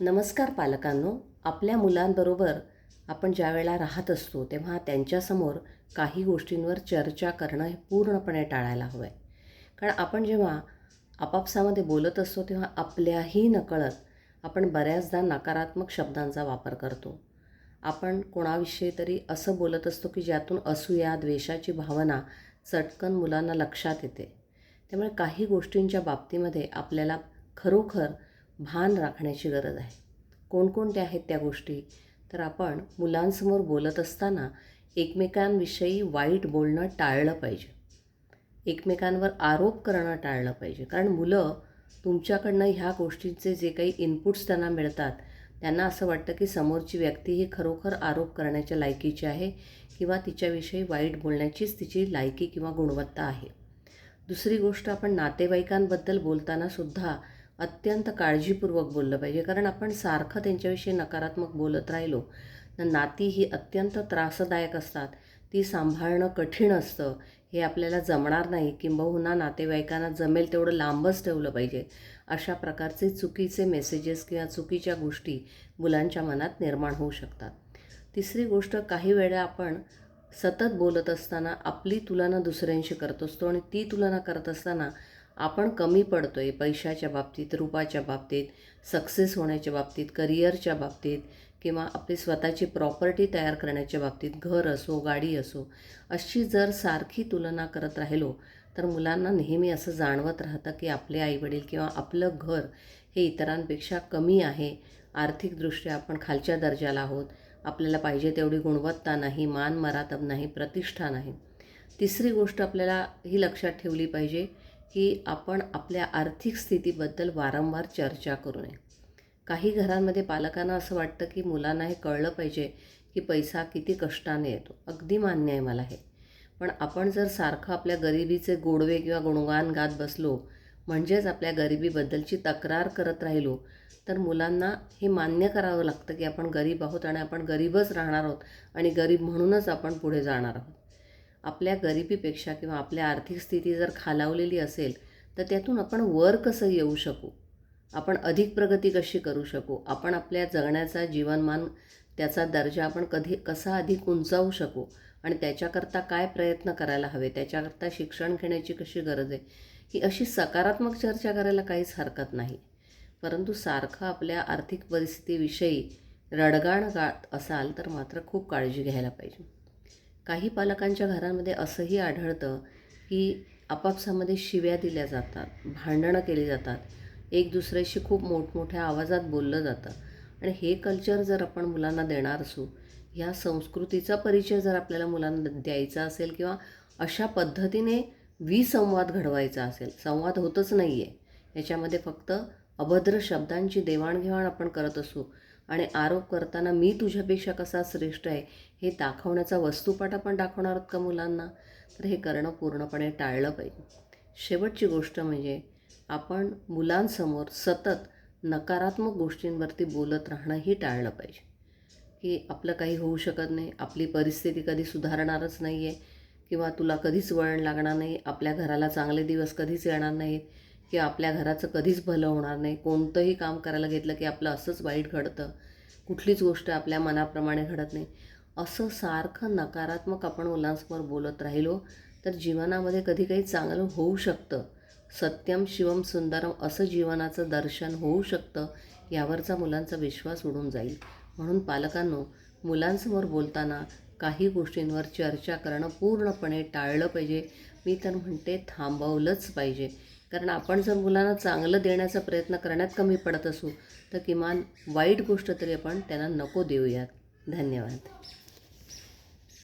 नमस्कार पालकांनो. आपल्या मुलांबरोबर आपण ज्या वेळेला राहत असतो तेव्हा त्यांच्यासमोर काही गोष्टींवर चर्चा करणं हे पूर्णपणे टाळायला हवं आहे कारण आपण जेव्हा आपापसामध्ये बोलत असतो तेव्हा आपल्याही नकळत आपण बऱ्याचदा नकारात्मक शब्दांचा वापर करतो. आपण कोणाविषयी तरी असं बोलत असतो की ज्यातून असूया द्वेषाची भावना चटकन मुलांना लक्षात येते. त्यामुळे काही गोष्टींच्या बाबतीमध्ये आपल्याला खरोखर भान राखण्याची गरज आहे. कोणकोणत्या आहेत त्या गोष्टी? तर आपण मुलांसमोर बोलत असताना एकमेकांविषयी वाईट बोलणं टाळलं पाहिजे. एकमेकांवर आरोप करणं टाळलं पाहिजे. कारण मुलं तुमच्याकडनं ह्या गोष्टींचे जे काही इनपुट्स त्यांना मिळतात त्यांना असं वाटतं की समोरची व्यक्ती ही खरोखर आरोप करण्याच्या लायकीची आहे किंवा तिच्याविषयी वाईट बोलण्याचीच तिची लायकी किंवा गुणवत्ता आहे. दुसरी गोष्ट आपण नातेवाईकांबद्दल बोलताना सुद्धा अत्यंत काळजीपूर्वक बोललं पाहिजे. कारण आपण सारखं त्यांच्याविषयी नकारात्मक बोलत राहिलो तर नाती ही अत्यंत त्रासदायक असतात. ती सांभाळणं कठीण असतं. हे आपल्याला जमणार नाही. किंबहुना नातेवाईकांना जमेल तेवढं लांबच ठेवलं पाहिजे. अशा प्रकारचे चुकीचे मेसेजेस किंवा चुकीच्या गोष्टी मुलांच्या मनात निर्माण होऊ शकतात. तिसरी गोष्ट काही वेळा आपण सतत बोलत असताना आपली तुलना दुसऱ्यांशी करत असतो आणि ती तुलना करत असताना आपण कमी पडतो आहे पैशाच्या बाबतीत रूपाच्या बाबतीत सक्सेस होण्याच्या बाबतीत करिअरच्या बाबतीत किंवा आपली स्वतःची प्रॉपर्टी तयार करण्याच्या बाबतीत घर असो गाडी असो अशी जर सारखी तुलना करत राहिलो तर मुलांना नेहमी असं जाणवत राहतं की आपले आईवडील किंवा आपलं घर हे इतरांपेक्षा कमी आहे. आर्थिकदृष्ट्या आपण खालच्या दर्जाला आहोत. आपल्याला पाहिजे तेवढी गुणवत्ता नाही मान मरातब नाही प्रतिष्ठा नाही. तिसरी गोष्ट आपल्याला ही लक्षात ठेवली पाहिजे की आपण आपल्या आर्थिक स्थितीबद्दल वारंवार चर्चा करू नये. काही घरांमध्ये पालकांना असं वाटतं की मुलांना हे कळलं पाहिजे की पैसा किती कष्टाने येतो. अगदी मान्य आहे मला हे. पण आपण जर सारखं आपल्या गरिबीचे गोडवे किंवा गुणगान गात बसलो म्हणजेच आपल्या गरिबीबद्दलची तक्रार करत राहिलो तर मुलांना हे मान्य करावं लागतं की आपण गरीब आहोत आणि आपण गरीबच राहणार आहोत आणि गरीब म्हणूनच आपण पुढे जाणार आहोत. आपल्या गरिबीपेक्षा किंवा आपल्या आर्थिक स्थिती जर खालावलेली असेल तर त्यातून आपण वर कसं येऊ शकू? आपण अधिक प्रगती कशी करू शकू? आपण आपल्या जगण्याचा जीवनमान त्याचा दर्जा आपण कधी कसा अधिक उंचावू शकू? आणि त्याच्याकरता काय प्रयत्न करायला हवे? त्याच्याकरता शिक्षण घेण्याची कशी गरज आहे? ही अशी सकारात्मक चर्चा करायला काहीच हरकत नाही. परंतु सारखं आपल्या आर्थिक परिस्थितीविषयी रडगाण गात असाल तर मात्र खूप काळजी घ्यायला पाहिजे. काही पालकांच्या घरांमध्ये असंही आढळतं की आपापसामध्ये शिव्या दिल्या जातात भांडणं केली जातात. एक दुसऱ्याशी खूप मोठमोठ्या आवाजात बोललं जातं. आणि हे कल्चर जर आपण मुलांना देणार असू ह्या संस्कृतीचा परिचय जर आपल्याला मुलांना द्यायचा असेल किंवा अशा पद्धतीने विसंवाद घडवायचा असेल संवाद होतच नाही आहे याच्यामध्ये फक्त अभद्र शब्दांची देवाणघेवाण आपण करत असू आणि आरोप करताना मी तुझ्यापेक्षा कसा श्रेष्ठ आहे हे दाखवण्याचा वस्तुपाठ आपण दाखवणार आहोत का मुलांना? तर हे करणं पूर्णपणे टाळलं पाहिजे. शेवटची गोष्ट म्हणजे आपण मुलांसमोर सतत नकारात्मक गोष्टींवरती बोलत राहणंही टाळलं पाहिजे. की आपलं काही होऊ शकत नाही आपली परिस्थिती कधी सुधारणारच नाही आहे किंवा तुला कधीच वळण लागणार नाही आपल्या घराला चांगले दिवस कधीच येणार नाहीत की आपल्या घराचं कधीच भलं होणार नाही. कोणतंही काम करायला घेतलं की आपलं असंच वाईट घडतं. कुठलीच गोष्ट आपल्या मनाप्रमाणे घडत नाही. असं सारखं नकारात्मक आपण मुलांसमोर बोलत राहिलो तर जीवनामध्ये कधी काही चांगलं होऊ शकतं. सत्यम शिवम सुंदरम असं जीवनाचं दर्शन होऊ शकतं यावरचा मुलांचा विश्वास उडून जाईल. म्हणून पालकांनो मुलांसमोर बोलताना काही गोष्टींवर चर्चा करणं पूर्णपणे टाळलं पाहिजे. मी तर म्हणते थांबवलंच पाहिजे. कारण आपण जर मुलांना चांगलं देण्याचा प्रयत्न करण्यात कमी पडत असू तर किमान वाईट गोष्ट तरी आपण त्यांना नको देऊयात. धन्यवाद.